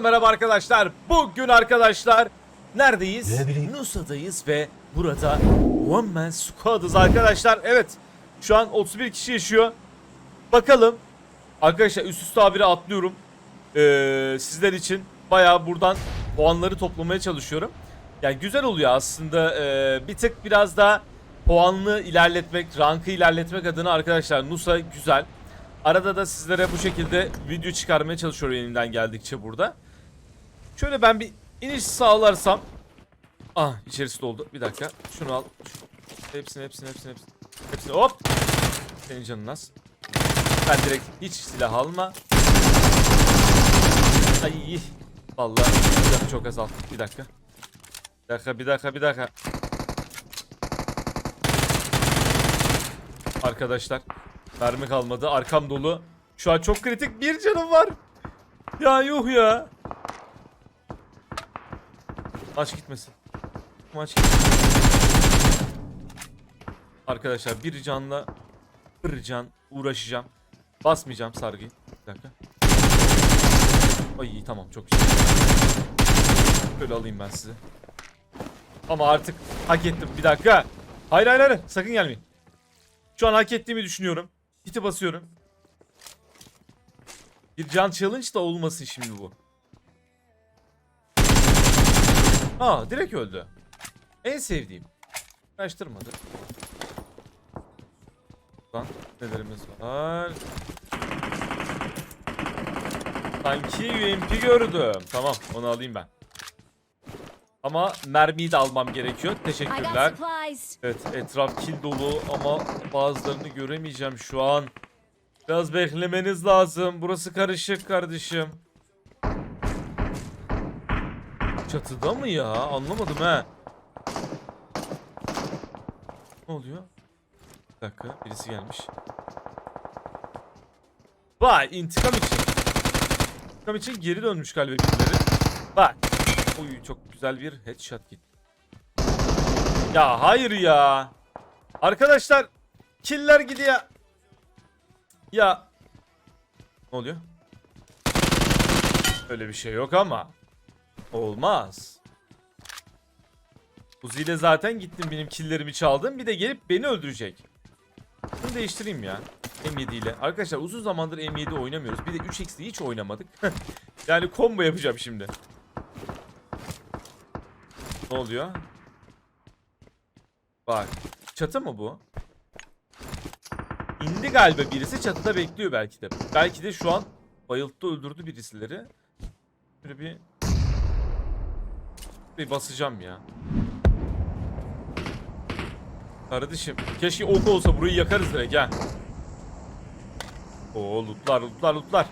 merhaba arkadaşlar. Bugün arkadaşlar neredeyiz? Nusa'dayız ve burada One Man Squad'ız arkadaşlar. Evet şu an 31 kişi yaşıyor. Bakalım. Arkadaşlar üst üste habire atlıyorum. Ee, sizler için bayağı buradan puanları toplamaya çalışıyorum. Yani güzel oluyor aslında. Ee, bir tık biraz daha puanlı ilerletmek, rankı ilerletmek adına arkadaşlar Nusa güzel. Arada da sizlere bu şekilde video çıkarmaya çalışıyorum elimden geldikçe burada. Şöyle ben bir iniş sağlarsam. Ah içerisi doldu. Bir dakika. Şunu al. Hepsini hepsini hepsini hepsini. Hepsini hop. Senin canın az. Ben direkt hiç silah alma. Ay. Vallahi canı çok azalttı. Bir dakika. Bir dakika bir dakika bir dakika. Arkadaşlar mermi kalmadı. Arkam dolu. Şu an çok kritik bir canım var. Ya yuh ya. Maç gitmesin. Maç. Arkadaşlar bir canla bir can uğraşacağım. Basmayacağım sargıyı. Bir dakika. Ay iyi tamam çok güzel. Böyle alayım ben size. Ama artık hak ettim. Bir dakika. Hayır hayır hayır. Sakın gelmeyin. Şu an hak ettiğimi düşünüyorum. Hiti basıyorum. Bir can challenge da olmasın şimdi bu. Aa direkt öldü. En sevdiğim. Kaçtırmadı. Lan nelerimiz var. Sanki UMP gördüm. Tamam onu alayım ben. Ama mermiyi de almam gerekiyor. Teşekkürler. Evet etraf kill dolu ama bazılarını göremeyeceğim şu an. Biraz beklemeniz lazım. Burası karışık kardeşim. Çatıda mı ya? Anlamadım he. Ne oluyor? Bir dakika birisi gelmiş. Vay intikam için. İntikam için geri dönmüş galiba birileri. Bak. Oy çok güzel bir headshot gitti. Ya hayır ya. Arkadaşlar killer gidiyor. Ya. Ne oluyor? Öyle bir şey yok ama. Olmaz. Uzi ile zaten gittim benim killerimi çaldım. Bir de gelip beni öldürecek. Bunu değiştireyim ya. M7 ile. Arkadaşlar uzun zamandır M7 oynamıyoruz. Bir de 3x'li hiç oynamadık. yani combo yapacağım şimdi. Ne oluyor? Bak. Çatı mı bu? İndi galiba birisi çatıda bekliyor belki de. Belki de şu an bayılttı öldürdü birisileri. Böyle bir bir basacağım ya. Kardeşim keşke ok olsa burayı yakarız direkt ha. Oo lootlar lootlar lootlar.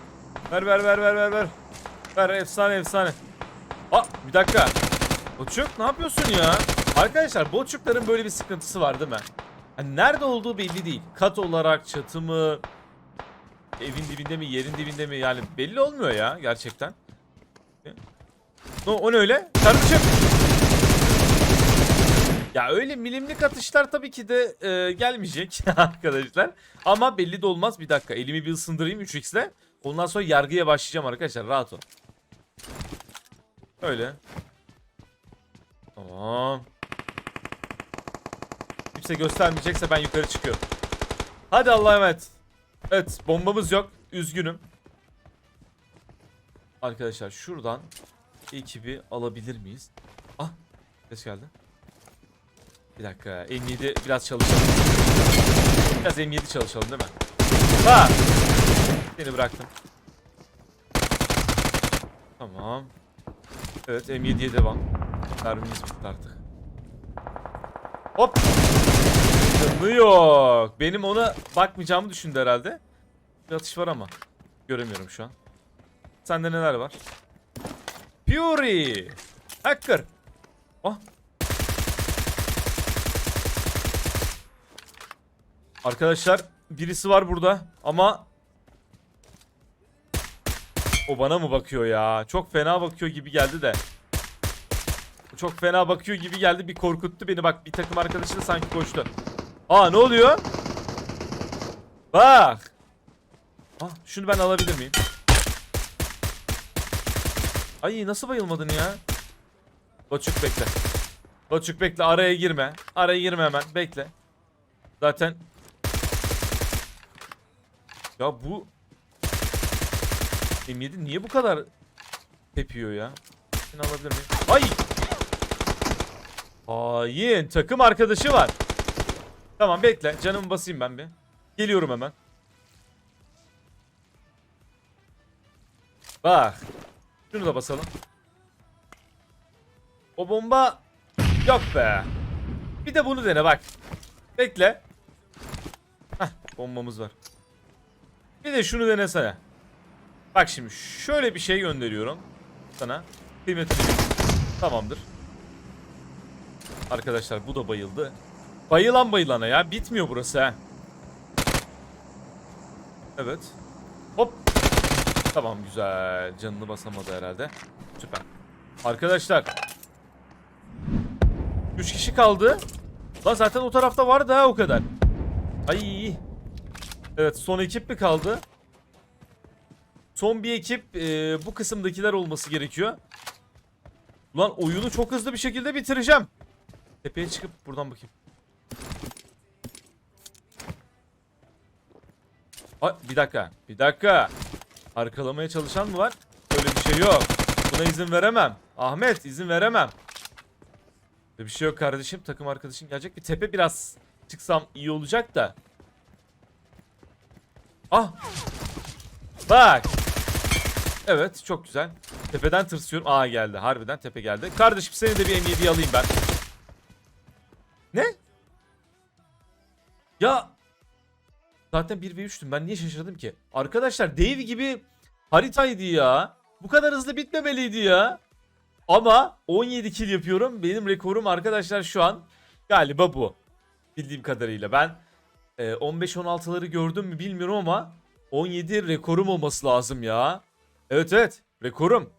Ver ver ver ver ver ver. Ver efsane efsane. Aa bir dakika. Boçuk ne yapıyorsun ya? Arkadaşlar boçukların böyle bir sıkıntısı var değil mi? Hani nerede olduğu belli değil. Kat olarak çatı mı? Evin dibinde mi? Yerin dibinde mi? Yani belli olmuyor ya gerçekten. O, o ne öyle? Kardeşim. Ya öyle milimlik atışlar tabii ki de e, gelmeyecek arkadaşlar. Ama belli de olmaz. Bir dakika elimi bir ısındırayım 3x'le. Ondan sonra yargıya başlayacağım arkadaşlar. Rahat ol. Öyle. Tamam. Kimse göstermeyecekse ben yukarı çıkıyorum. Hadi Allah'a emanet. Evet bombamız yok. Üzgünüm. Arkadaşlar şuradan ekibi alabilir miyiz? Ah ses geldi. Bir dakika M7 biraz çalışalım. Biraz M7 çalışalım değil mi? Ha! Seni bıraktım. Tamam. Evet M7'ye devam. Mermimiz bitti artık. Hop. Canı yok. Benim ona bakmayacağımı düşündü herhalde. Bir atış var ama. Göremiyorum şu an. Sende neler var? Fury. Hacker. Ah. Arkadaşlar birisi var burada ama o bana mı bakıyor ya? Çok fena bakıyor gibi geldi de. Çok fena bakıyor gibi geldi. Bir korkuttu beni. Bak bir takım arkadaşı da sanki koştu. Aa ne oluyor? Bak. Ah şunu ben alabilir miyim? Ay nasıl bayılmadın ya? Koçuk bekle. Koçuk bekle araya girme. Araya girme hemen bekle. Zaten Ya bu M7 niye bu kadar tepiyor ya? Seni alabilir miyim? Ay! Hain takım arkadaşı var. Tamam bekle canımı basayım ben bir. Geliyorum hemen. Bak. Şunu da basalım. O bomba yok be. Bir de bunu dene bak. Bekle. Heh, bombamız var. Bir de şunu denesene. Bak şimdi şöyle bir şey gönderiyorum sana. Kıymetini bil. Tamamdır. Arkadaşlar bu da bayıldı. Bayılan bayılana ya. Bitmiyor burası ha. Evet. Tamam güzel. Canını basamadı herhalde. Süper. Arkadaşlar. 3 kişi kaldı. Lan zaten o tarafta vardı ha o kadar. Ay. Evet son ekip mi kaldı? Son bir ekip e, bu kısımdakiler olması gerekiyor. Ulan oyunu çok hızlı bir şekilde bitireceğim. Tepeye çıkıp buradan bakayım. Ay, bir dakika. Bir dakika. Arkalamaya çalışan mı var? Öyle bir şey yok. Buna izin veremem. Ahmet izin veremem. Bir şey yok kardeşim. Takım arkadaşın gelecek. Bir tepe biraz çıksam iyi olacak da. Ah. Bak. Evet çok güzel. Tepeden tırsıyorum. Aa geldi. Harbiden tepe geldi. Kardeşim seni de bir M7'yi alayım ben. Ne? Ya Zaten 1 ve 3'tüm. Ben niye şaşırdım ki? Arkadaşlar dev gibi haritaydı ya. Bu kadar hızlı bitmemeliydi ya. Ama 17 kill yapıyorum. Benim rekorum arkadaşlar şu an galiba bu. Bildiğim kadarıyla. Ben e, 15-16'ları gördüm mü bilmiyorum ama 17 rekorum olması lazım ya. Evet evet rekorum.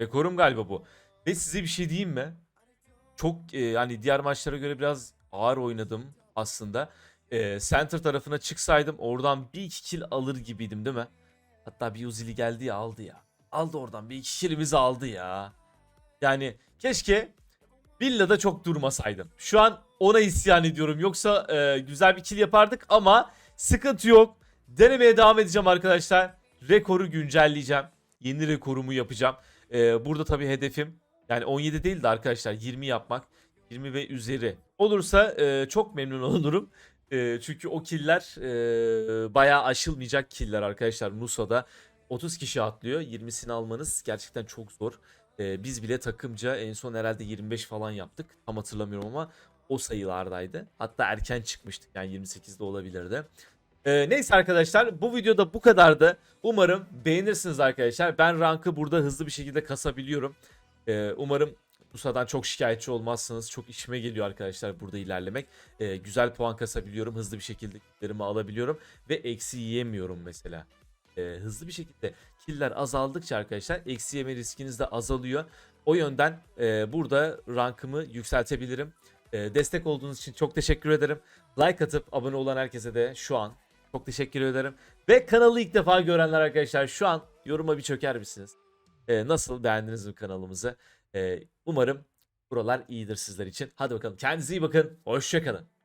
Rekorum galiba bu. Ve size bir şey diyeyim mi? Çok e, yani diğer maçlara göre biraz ağır oynadım aslında e, center tarafına çıksaydım oradan bir iki kill alır gibiydim değil mi? Hatta bir Uzili geldi ya aldı ya. Aldı oradan bir iki killimizi aldı ya. Yani keşke Villa'da çok durmasaydım. Şu an ona isyan ediyorum. Yoksa e, güzel bir kill yapardık ama sıkıntı yok. Denemeye devam edeceğim arkadaşlar. Rekoru güncelleyeceğim. Yeni rekorumu yapacağım. E, burada tabii hedefim yani 17 değil de arkadaşlar 20 yapmak. 20 ve üzeri olursa e, çok memnun olurum. E, çünkü o killer e, bayağı aşılmayacak killer arkadaşlar. Nusa'da 30 kişi atlıyor. 20'sini almanız gerçekten çok zor. E, biz bile takımca en son herhalde 25 falan yaptık. Tam hatırlamıyorum ama o sayılardaydı. Hatta erken çıkmıştık yani 28'de olabilirdi. E, neyse arkadaşlar bu videoda bu kadardı. Umarım beğenirsiniz arkadaşlar. Ben rankı burada hızlı bir şekilde kasabiliyorum. E, umarım Musa'dan çok şikayetçi olmazsınız. Çok işime geliyor arkadaşlar burada ilerlemek. Ee, güzel puan kasabiliyorum. Hızlı bir şekilde killerimi alabiliyorum. Ve eksi yiyemiyorum mesela. Ee, hızlı bir şekilde killer azaldıkça arkadaşlar eksi yeme riskiniz de azalıyor. O yönden e, burada rankımı yükseltebilirim. E, destek olduğunuz için çok teşekkür ederim. Like atıp abone olan herkese de şu an çok teşekkür ederim. Ve kanalı ilk defa görenler arkadaşlar şu an yoruma bir çöker misiniz? E, nasıl beğendiniz mi kanalımızı? Umarım buralar iyidir sizler için. Hadi bakalım kendinize iyi bakın. Hoşçakalın.